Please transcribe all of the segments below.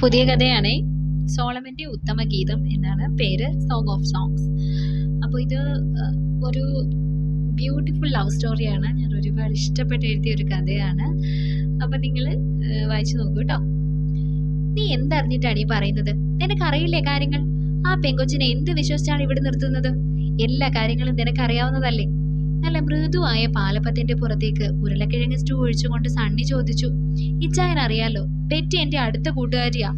പുതിയ കഥയാണ് സോളമന്റെ ഉത്തമ ഗീതം എന്നാണ് പേര് സോങ് ഓഫ് സോങ്സ് അപ്പോൾ ഇത് ഒരു ബ്യൂട്ടിഫുൾ ലവ് സ്റ്റോറിയാണ് ഞാൻ ഒരുപാട് ഇഷ്ടപ്പെട്ട് എഴുതിയ ഒരു കഥയാണ്. അപ്പോൾ നിങ്ങൾ വായിച്ചു നോക്കൂ കേട്ടോ നീ എന്തറിഞ്ഞിട്ടാണ് ഈ പറയുന്നത്? നിനക്കറിയില്ലേ കാര്യങ്ങൾ? ആ പെങ്കൊച്ചിനെ എന്ത് വിശ്വസിച്ചാണ് ഇവിടെ നിർത്തുന്നത്? എല്ലാ കാര്യങ്ങളും നിനക്കറിയാവുന്നതല്ലേ? നല്ല മൃദുവായ പാലപ്പത്തിന്റെ പുറത്തേക്ക് ഉരുളക്കിഴങ്ങ് സ്റ്റൂ ഒഴിച്ചുകൊണ്ട് സണ്ണി ചോദിച്ചു ഇച്ചായൻ അറിയാലോ പെറ്റി എന്റെ അടുത്ത കൂട്ടുകാരിയാ.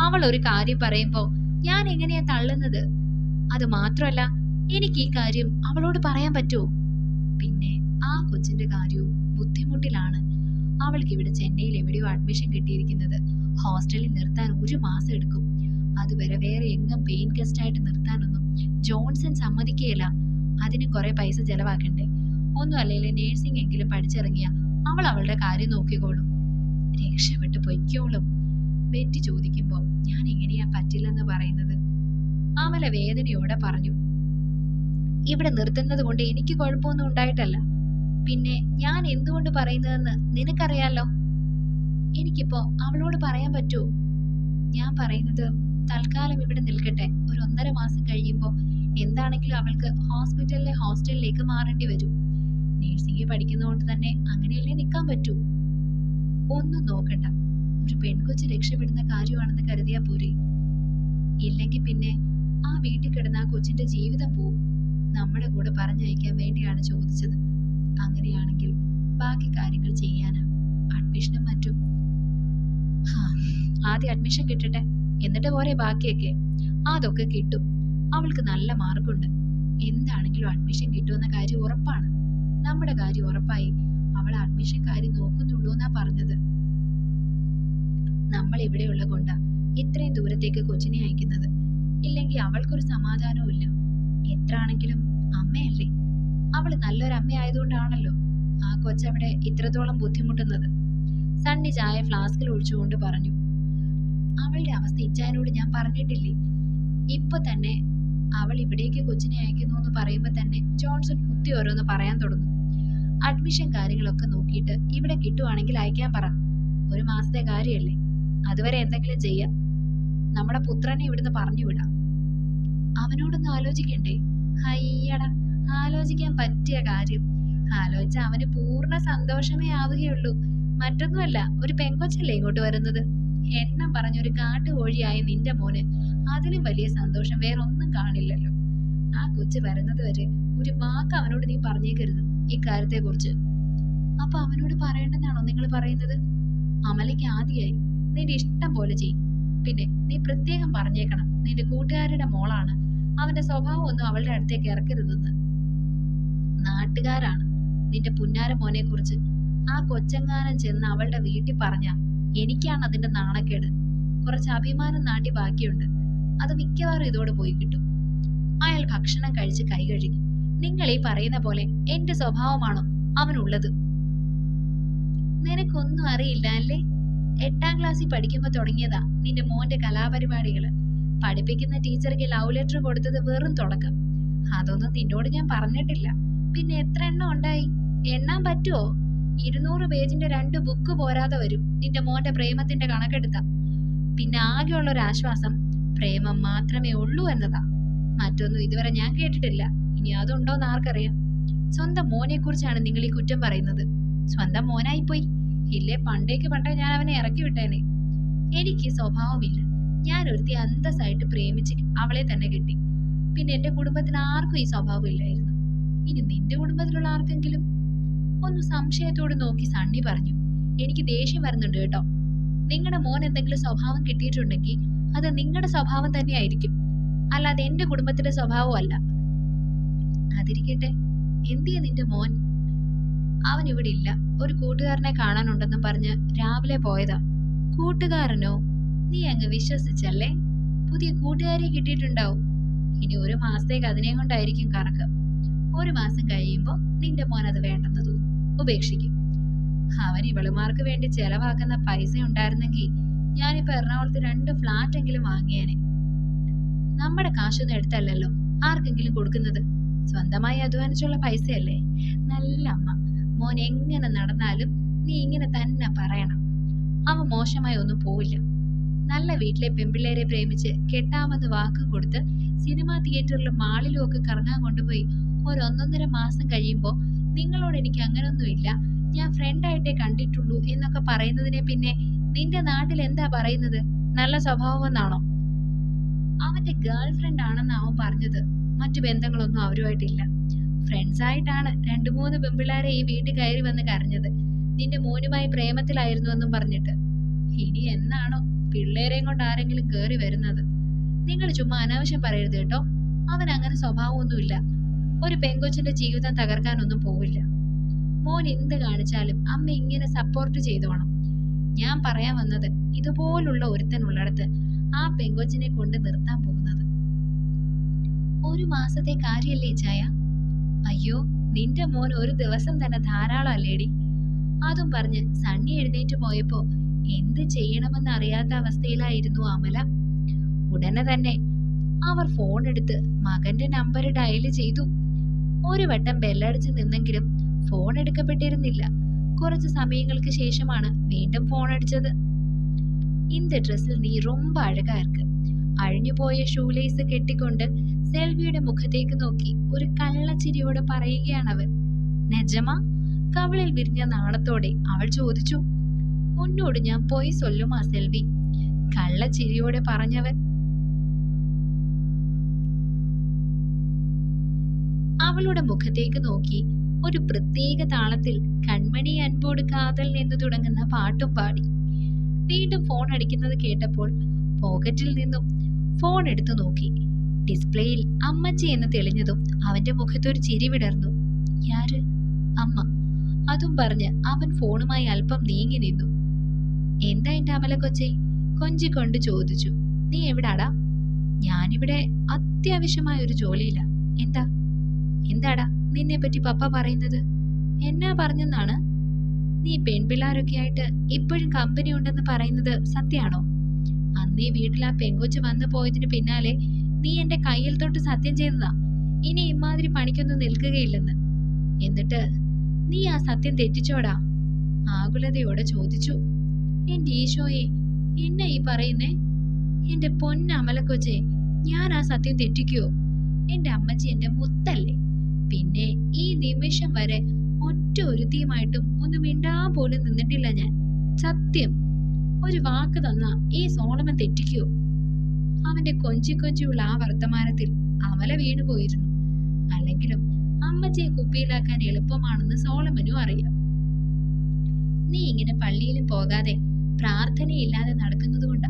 അവൾ ഒരു കാര്യം പറയുമ്പോ ഞാൻ എങ്ങനെയാ തള്ളുന്നത്? അത് മാത്രമല്ല എനിക്ക് ഈ കാര്യം അവളോട് പറയാൻ പറ്റുമോ പിന്നെ ആ കൊച്ചിന്റെ കാര്യവും ബുദ്ധിമുട്ടിലാണ്. അവൾക്ക് ഇവിടെ ചെന്നൈയിൽ എവിടെയോ അഡ്മിഷൻ കിട്ടിയിരിക്കുന്നത്. ഹോസ്റ്റലിൽ നിർത്താൻ ഒരു മാസം എടുക്കും. അതുവരെ വേറെ എങ്ങും പെയിൻ ഗസ്റ്റ് ആയിട്ട് നിർത്താനൊന്നും ജോൺസൺ സമ്മതിക്കുകയില്ല അതിന് കുറേ പൈസ ചെലവാക്കണ്ടേ? ഒന്നും അല്ലെങ്കിൽ നേഴ്സിംഗ് എങ്കിലും പഠിച്ചിറങ്ങിയ അവൾ അവളുടെ കാര്യം നോക്കിക്കോളും. രക്ഷപ്പെട്ട് പൊയ്ക്കോളും. ബെറ്റി ചോദിക്കുമ്പോൾ ഞാൻ എങ്ങനെയാ പറ്റില്ലെന്ന് പറയുന്നത്? അമല വേദനയോടെ പറഞ്ഞു. ഇവിടെ നിർത്തുന്നത് കൊണ്ട് എനിക്ക് കുഴപ്പമൊന്നും ഉണ്ടായിട്ടല്ല. പിന്നെ ഞാൻ എന്തുകൊണ്ട് പറയുന്നതെന്ന് നിനക്കറിയാലോ? എനിക്കിപ്പോ അവളോട് പറയാൻ പറ്റുമോ? ഞാൻ പറയുന്നത് തൽക്കാലം ഇവിടെ നിൽക്കട്ടെ. ഒരു ഒന്നര മാസം കഴിയുമ്പോ എന്താണെങ്കിലും അവൾക്ക് ഹോസ്പിറ്റലിലെ ഹോസ്റ്റലിലേക്ക് മാറേണ്ടി വരും. നഴ്സിംഗ് പഠിക്കുന്നതുകൊണ്ട് തന്നെ അങ്ങനെയല്ലേ നിൽക്കാൻ പറ്റൂ? ഒന്നും നോക്കണ്ട. ഒരു പെൺകൊച്ച് രക്ഷപ്പെടുന്ന കാര്യമാണെന്ന് കരുതിയാ പോരെ. ഇല്ലെങ്കിൽ പിന്നെ ആ വീട്ടിൽ കിടന്ന ആ കൊച്ചിന്റെ ജീവിതം പോവും. നമ്മുടെ കൂടെ പറഞ്ഞയക്കാൻ വേണ്ടിയാണ് ചോദിച്ചത്. അങ്ങനെയാണെങ്കിൽ ബാക്കി കാര്യങ്ങൾ ചെയ്യാനാ. അഡ്മിഷനും മറ്റും. ആദ്യം അഡ്മിഷൻ കിട്ടട്ടെ. എന്നിട്ട് പോരെ ബാക്കിയൊക്കെ. അതൊക്കെ കിട്ടും. അവൾക്ക് നല്ല മാർക്കുണ്ട് എന്താണെങ്കിലും അഡ്മിഷൻ കിട്ടുമെന്ന കാര്യം ഉറപ്പാണ്. നമ്മുടെ കാര്യം ഉറപ്പായി. അവൾ അഡ്മിഷൻ കാര്യം നോക്കുന്നുള്ളൂ എന്നാ പറഞ്ഞത്. നമ്മൾ ഇവിടെയുള്ള കൊണ്ട ഇത്രയും ദൂരത്തേക്ക് കൊച്ചിനെ അയക്കുന്നത്. ഇല്ലെങ്കിൽ അവൾക്കൊരു സമാധാനവും ഇല്ല. എത്ര ആണെങ്കിലും അമ്മയല്ലേ? അവൾ നല്ലൊരു അമ്മയായതുകൊണ്ടാണല്ലോ ആ കൊച്ചവിടെ ഇത്രത്തോളം ബുദ്ധിമുട്ടുന്നത്. സണ്ണി ചായ ഫ്ലാസ്കിൽ ഒഴിച്ചുകൊണ്ട് പറഞ്ഞു. അവളുടെ അവസ്ഥ ഇച്ചായനോട് ഞാൻ പറഞ്ഞിട്ടില്ലേ? ഇപ്പൊ തന്നെ അവൾ ഇവിടേക്ക് കൊച്ചിനെ അയക്കുന്നു എന്ന് പറയുമ്പോൾ തന്നെ ജോൺസൺ കുത്തി ഓരോന്ന് പറയാൻ തുടങ്ങും. അഡ്മിഷൻ കാര്യങ്ങളൊക്കെ നോക്കിയിട്ട് ഇവിടെ കിട്ടുവാണെങ്കിൽ അയക്കാൻ പറ. ഒരു മാസത്തെ കാര്യമല്ലേ അതുവരെ എന്തെങ്കിലും ചെയ്യാം. നമ്മുടെ പുത്രനെ ഇവിടുന്ന് പറഞ്ഞു വിടാം. അവനോടൊന്ന് ആലോചിക്കണ്ടേ? ഹയ്യട ആലോചിക്കാൻ പറ്റിയ കാര്യം. ആലോചിച്ച അവന് പൂർണ സന്തോഷമേ ആവുകയുള്ളൂ. മറ്റൊന്നുമല്ല ഒരു പെങ്കൊച്ചല്ലേ ഇങ്ങോട്ട് വരുന്നത്? എണ്ണം പറഞ്ഞൊരു കാട്ടുകോഴിയായ നിന്റെ മോന് അതിലും വലിയ സന്തോഷം വേറൊന്നും കാണില്ലല്ലോ. ആ കൊച്ചു വരുന്നത് വരെ ഒരു വാക്ക് അവനോട് നീ പറഞ്ഞേക്കരുത് ഈ കാര്യത്തെ കുറിച്ച് അപ്പൊ അവനോട് പറയേണ്ടെന്നാണോ നിങ്ങൾ പറയുന്നത്? അമലയ്ക്ക് ആദ്യമായി നിന്റെ ഇഷ്ടം പോലെ ചെയ്യും. പിന്നെ നീ പ്രത്യേകം പറഞ്ഞേക്കണം നിന്റെ കൂട്ടുകാരുടെ മോളാണ്. അവന്റെ സ്വഭാവം ഒന്നും അവളുടെ അടുത്തേക്ക് ഇറക്കരുതെന്ന്. നാട്ടുകാരാണ് നിന്റെ പുന്നാര മോനെ കുറിച്ച് ആ കൊച്ചങ്ങാനം ചെന്ന് അവളുടെ വീട്ടിൽ പറഞ്ഞ എനിക്കാണ് അതിന്റെ നാണക്കേട്. കുറച്ച് അഭിമാനം നാട്ടി ബാക്കിയുണ്ട്. അത് മിക്കവാറും ഇതോടെ പോയി കിട്ടും. അയാൾ ഭക്ഷണം കഴിച്ച് കൈ കഴുകി. നിങ്ങൾ ഈ പറയുന്ന പോലെ എന്റെ സ്വഭാവമാണോ അവനുള്ളത്? നിനക്കൊന്നും അറിയില്ല അല്ലേ? എട്ടാം ക്ലാസ്സിൽ പഠിക്കുമ്പോൾ തുടങ്ങിയതാ നിന്റെ മോന്റെ കലാപരിപാടികൾ. പഠിപ്പിക്കുന്ന ടീച്ചർക്ക് ലവ് ലെറ്റർ കൊടുത്തത് വെറും തുടക്കം. അതൊന്നും നിന്നോട് ഞാൻ പറഞ്ഞിട്ടില്ല. പിന്നെ എത്ര എണ്ണം ഉണ്ടായി? എണ്ണാൻ പറ്റുമോ ഇരുന്നൂറ് പേജിന്റെ രണ്ട് ബുക്ക് പോരാതെ വരും. നിന്റെ മോന്റെ പ്രേമത്തിന്റെ കണക്കെടുത്ത. പിന്നെ ആകെയുള്ള ഒരു ആശ്വാസം പ്രേമം മാത്രമേ ഉള്ളൂ എന്നതാ. മറ്റൊന്നും ഇതുവരെ ഞാൻ കേട്ടിട്ടില്ല. ഇനി അതുണ്ടോന്ന് ആർക്കറിയാം. സ്വന്തം മോനെ കുറിച്ചാണ് നിങ്ങൾ ഈ കുറ്റം പറയുന്നത്. സ്വന്തം മോനായി പോയി ഇല്ലേ പണ്ടേക്ക് പണ്ടേ ഞാൻ അവനെ ഇറക്കി വിട്ടേനെ. എനിക്ക് സ്വഭാവമില്ല. ഞാൻ ഒരുത്തി അന്തസ്സായിട്ട് പ്രേമിച്ച് അവളെ തന്നെ കിട്ടി. പിന്നെ എന്റെ കുടുംബത്തിന് ആർക്കും ഈ സ്വഭാവം ഇല്ലായിരുന്നു ഇനി നിന്റെ കുടുംബത്തിലുള്ള ആർക്കെങ്കിലും? ഒന്ന് സംശയത്തോട് നോക്കി സണ്ണി പറഞ്ഞു എനിക്ക് ദേഷ്യം വരുന്നുണ്ട് കേട്ടോ. നിങ്ങളുടെ മോൻ എന്തെങ്കിലും സ്വഭാവം കിട്ടിയിട്ടുണ്ടെങ്കിൽ അത് നിങ്ങളുടെ സ്വഭാവം തന്നെയായിരിക്കും അല്ലാതെ എന്റെ കുടുംബത്തിന്റെ സ്വഭാവം അല്ല. അതിരിക്കട്ടെ. എന്തിയ നിന്റെ മോൻ? അവൻ ഇവിടെ ഇല്ല. ഒരു കൂട്ടുകാരനെ കാണാനുണ്ടെന്നും പറഞ്ഞ് രാവിലെ പോയതാ. കൂട്ടുകാരനോ? നീ അങ്ങ് വിശ്വസിച്ചല്ലേ? പുതിയ കൂട്ടുകാരെ കിട്ടിയിട്ടുണ്ടാവും. ഇനി ഒരു മാസത്തേക്ക് അതിനെ കൊണ്ടായിരിക്കും കറക്കം. ഒരു മാസം കഴിയുമ്പോൾ നിന്റെ മോൻ അത് വേണ്ടെന്ന് തോന്നും. ഉപേക്ഷിക്കും. അവൻ ഇവളുമാർക്ക് വേണ്ടി ചെലവാക്കുന്ന പൈസ ഉണ്ടായിരുന്നെങ്കിൽ ഞാനിപ്പോ എറണാകുളത്ത് രണ്ട് ഫ്ലാറ്റ് എങ്കിലും വാങ്ങിയേനെ. നമ്മുടെ കാശൊന്നും എടുത്തല്ലല്ലോ. ആർക്കെങ്കിലും കൊടുക്കുന്നത്? സ്വന്തമായി അധ്വാനിച്ചുള്ള പൈസയല്ലേ? നല്ല അമ്മ. മോൻ എങ്ങനെ നടന്നാലും നീ ഇങ്ങനെ തന്നെ പറയണം. അവ മോശമായി ഒന്നും പോവില്ല. നല്ല വീട്ടിലെ പെൺപിള്ളേരെ പ്രേമിച്ച് കെട്ടാമെന്ന് വാക്കും കൊടുത്ത് സിനിമാ തിയേറ്ററിലും മാളിലും ഒക്കെ കറങ്ങാൻ കൊണ്ടുപോയി ഒരൊന്നൊന്നര മാസം കഴിയുമ്പോൾ നിങ്ങളോട് എനിക്ക് അങ്ങനൊന്നുമില്ല ഞാൻ ഫ്രണ്ടായിട്ടേ കണ്ടിട്ടുള്ളൂ എന്നൊക്കെ പറയുന്നതിനെ പിന്നെ നിന്റെ നാട്ടിൽ എന്താ പറയുന്നത്? നല്ല സ്വഭാവമെന്നാണോ അവന്റെ ഗേൾ ഫ്രണ്ട് ആണെന്ന് അവൻ പറഞ്ഞത്. മറ്റു ബന്ധങ്ങളൊന്നും അവരുമായിട്ടില്ല. ഫ്രണ്ട്സ് ആയിട്ടാണ് രണ്ടു മൂന്ന് പെമ്പിള്ളാരെ ഈ വീട്ടിൽ കയറി വന്ന് കരഞ്ഞത്. നിന്റെ മോനുമായി പ്രേമത്തിലായിരുന്നു എന്നും പറഞ്ഞിട്ട്. ഇനി എന്നാണോ? പിള്ളേരെയും കൊണ്ട് ആരെങ്കിലും കേറി വരുന്നത്. നിങ്ങൾ ചുമ്മാ അനാവശ്യം പറയരുത് കേട്ടോ. അവൻ അങ്ങനെ സ്വഭാവമൊന്നുമില്ല. ഒരു പെങ്കൊച്ചിന്റെ ജീവിതം തകർക്കാനൊന്നും പോവില്ല. മോൻ എന്ത് കാണിച്ചാലും അമ്മ ഇങ്ങനെ സപ്പോർട്ട് ചെയ്തോണം. ഞാൻ പറയാൻ വന്നത് ഇതുപോലുള്ള ഒരുത്തൻ ഒരുത്തനുള്ളിടത്ത് ആ പെങ്കൊച്ചിനെ കൊണ്ട് നിർത്താൻ പോകുന്നത്. ഒരു മാസത്തെ കാര്യല്ലേ ചായ? അയ്യോ നിന്റെ മോൻ ഒരു ദിവസം തന്നെ ധാരാളം അല്ലേടി അതും പറഞ്ഞ് സണ്ണി എഴുന്നേറ്റ് പോയപ്പോ എന്ത് ചെയ്യണമെന്ന് അറിയാത്ത അവസ്ഥയിലായിരുന്നു അമല. ഉടനെ തന്നെ അവർ ഫോൺ എടുത്ത് മകന്റെ നമ്പർ ഡയൽ ചെയ്തു. ഒരു വട്ടം ബെല്ലടിച്ച് നിന്നെങ്കിലും ഫോൺ എടുക്കപ്പെട്ടിരുന്നില്ല. കുറച്ച് സമയങ്ങൾക്ക് ശേഷമാണ് വീണ്ടും ഫോൺ അടിച്ചത്. ഇന്ത്യ ഡ്രസ്സിൽ നീ റൊമ്പ അഴകാർക്ക് ഇருக்கு അഴിഞ്ഞുപോയ ഷൂലേസ് കെട്ടിക്കൊണ്ട് സെൽവിയുടെ മുഖത്തേക്ക് നോക്കി ഒരു കള്ളച്ചിരിയോട് പറയുകയാണ് അവൻ നജമ കവളിൽ വിരിഞ്ഞ നാണത്തോടെ അവൾ ചോദിച്ചു മുന്നോട് ഞാൻ പോയി സൊല്ലുമാ സെൽവി? കള്ളച്ചിരിയോടെ പറഞ്ഞവൻ അവളുടെ മുഖത്തേക്ക് നോക്കി ഒരു പ്രത്യേക താളത്തിൽ കൺമണി അൻപോട് കാതൽ എന്ന് തുടങ്ങുന്ന പാട്ടും പാടി. വീണ്ടും ഫോൺ അടിക്കുന്നത് കേട്ടപ്പോൾ പോക്കറ്റിൽ നിന്നും ഫോൺ എടുത്തു നോക്കി. ഡിസ്പ്ലേയിൽ അമ്മച്ചി എന്ന് തെളിഞ്ഞതും അവന്റെ മുഖത്തൊരു ചിരി വിടർന്നു. യാര്? അമ്മ. അതും പറഞ്ഞ് അവൻ ഫോണുമായി അല്പം നീങ്ങി നിന്നു. എന്താ എന്റെ അമല കൊച്ചെ? കൊഞ്ചിക്കൊണ്ട് ചോദിച്ചു. നീ എവിടാടാ? ഞാനിവിടെ അത്യാവശ്യമായ ഒരു ജോലിയില്ല എന്താ? എന്താടാ നിന്നെ പറ്റി പപ്പ പറയുന്നത്? എന്നാ പറഞ്ഞെന്നാണ്? നീ പെൺപിള്ളാരൊക്കെ ആയിട്ട് ഇപ്പോഴും കമ്പനി ഉണ്ടെന്ന് പറയുന്നത് സത്യാണോ അന്നീ വീട്ടിൽ ആ പെങ്കൊച്ച് വന്നു പോയതിന് പിന്നാലെ നീ എന്റെ കയ്യിൽ തൊട്ട് സത്യം ചെയ്തതാ. ഇനി ഇമാതിരി പണിക്കൊന്നും നിൽക്കുകയില്ലെന്ന്. എന്നിട്ട് നീ ആ സത്യം തെറ്റിച്ചോടാ? ആകുലതയോടെ ചോദിച്ചു. എന്റെ ഈശോയെ എന്നെ ഈ പറയുന്നേ? എന്റെ പൊന്നമലക്കൊച്ചെ ഞാൻ ആ സത്യം തെറ്റിക്കുവോ? എന്റെ അമ്മച്ചി എന്റെ മുത്തല്ലേ? പിന്നെ ഈ നിമിഷം വരെ ഒറ്റ ഒരുത്തിയുമായിട്ടും ഒന്ന് മിണ്ടാൻ പോലും നിന്നിട്ടില്ല ഞാൻ. സത്യം ഒരു വാക്ക് തന്ന ഈ സോളമൻ തെറ്റിക്കോ? അവന്റെ കൊഞ്ചി കൊഞ്ചിയുള്ള ആ വർത്തമാനത്തിൽ അമല വീണു പോയിരുന്നു. അല്ലെങ്കിലും അമ്മച്ചിയെ കുപ്പിയിലാക്കാൻ എളുപ്പമാണെന്ന് സോളമനും അറിയാം. നീ ഇങ്ങനെ പള്ളിയിൽ പോകാതെ പ്രാർത്ഥനയില്ലാതെ നടക്കുന്നത് കൊണ്ടാ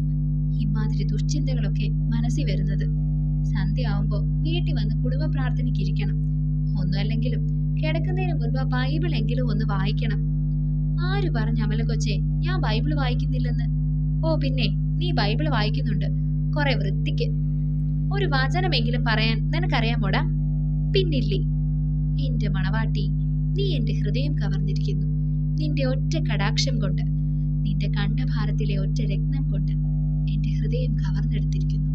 ഇമാതിരി ദുശ്ചിന്തകളൊക്കെ മനസ്സിൽ വരുന്നത്. സന്ധ്യ ആവുമ്പോ വീട്ടിൽ വന്ന് കുടുംബ പ്രാർത്ഥനയ്ക്ക് ഇരിക്കണം. ഒന്നുമല്ലെങ്കിലും കിടക്കുന്നതിന് മുൻപ് ബൈബിൾ എങ്കിലും ഒന്ന് വായിക്കണം. ആര് പറഞ്ഞ അമല കൊച്ചേ ഞാൻ ബൈബിൾ വായിക്കുന്നില്ലെന്ന്? ഓ പിന്നെ നീ ബൈബിൾ വായിക്കുന്നുണ്ട്. കുറെ വൃത്തിക്ക്. ഒരു വചനമെങ്കിലും പറയാൻ നിനക്കറിയാമോടാ? പിന്നില്ലേ. എന്റെ മണവാട്ടി നീ എന്റെ ഹൃദയം കവർന്നിരിക്കുന്നു. നിന്റെ ഒറ്റ കടാക്ഷം കൊണ്ട് നിന്റെ കണ്ഠഭാരത്തിലെ ഒറ്റ രത്നം കൊണ്ട് എന്റെ ഹൃദയം കവർന്നെടുത്തിരിക്കുന്നു.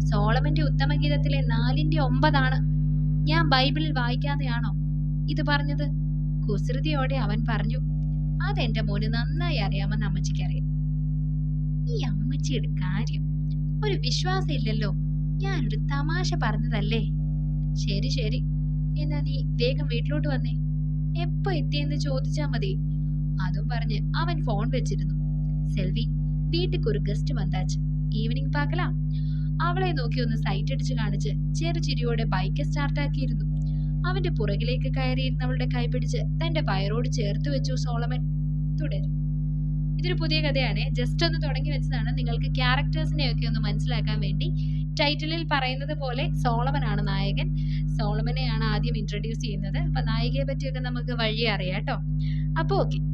സോളമന്റെ ഉത്തമഗീതത്തിലെ നാലിന്റെ ഒമ്പതാണ് ഞാൻ ബൈബിളിൽ വായിക്കാതെയാണോ? ഇത് പറഞ്ഞത്? കുസൃതിയോടെ അവൻ പറഞ്ഞു അതെന്റെ മോന് നന്നായി അറിയാമെന്ന് അമ്മച്ചിക്കറിയാം ഈ അമ്മച്ചിയുടെ കാര്യം? ഒരു വിശ്വാസം ഇല്ലല്ലോ. ഞാനൊരു തമാശ പറഞ്ഞതല്ലേ? ശരി ശരി. എന്നാ നീ വേഗം വീട്ടിലോട്ട് വന്നേ. എപ്പോ എത്തിയെന്ന് ചോദിച്ചാ മതി. അതും പറഞ്ഞ് അവൻ ഫോൺ വെച്ചിരുന്നു. സെൽവി വീട്ടിൽ ഒരു ഗസ്റ്റ് വന്നാച്ച്. ഈവനിങ് പാക്കലാ അവളെ നോക്കി ഒന്ന് സൈറ്റ് അടിച്ച് കാണിച്ച് ചെറുചിരിയോടെ ബൈക്ക് സ്റ്റാർട്ടാക്കിയിരുന്നു അവന്റെ പുറകിലേക്ക് കയറിയിരുന്നവളുടെ കൈ പിടിച്ച് തന്റെ വയറോട് ചേർത്ത് വെച്ചു സോളമൻ. തുടരും. ഇതൊരു പുതിയ കഥയാണ്. ജസ്റ്റ് ഒന്ന് തുടങ്ങി വെച്ചതാണ്. നിങ്ങൾക്ക് ക്യാരക്ടേഴ്സിനെ ഒക്കെ ഒന്ന് മനസ്സിലാക്കാൻ വേണ്ടി ടൈറ്റിലിൽ പറയുന്നത് പോലെ സോളമനാണ് നായകൻ. സോളമനെയാണ് ആദ്യം ഇൻട്രൊഡ്യൂസ് ചെയ്യുന്നത്. അപ്പൊ നായികയെ പറ്റിയൊക്കെ നമുക്ക് വഴിയെ അറിയാം കേട്ടോ. അപ്പോൾ ഓക്കെ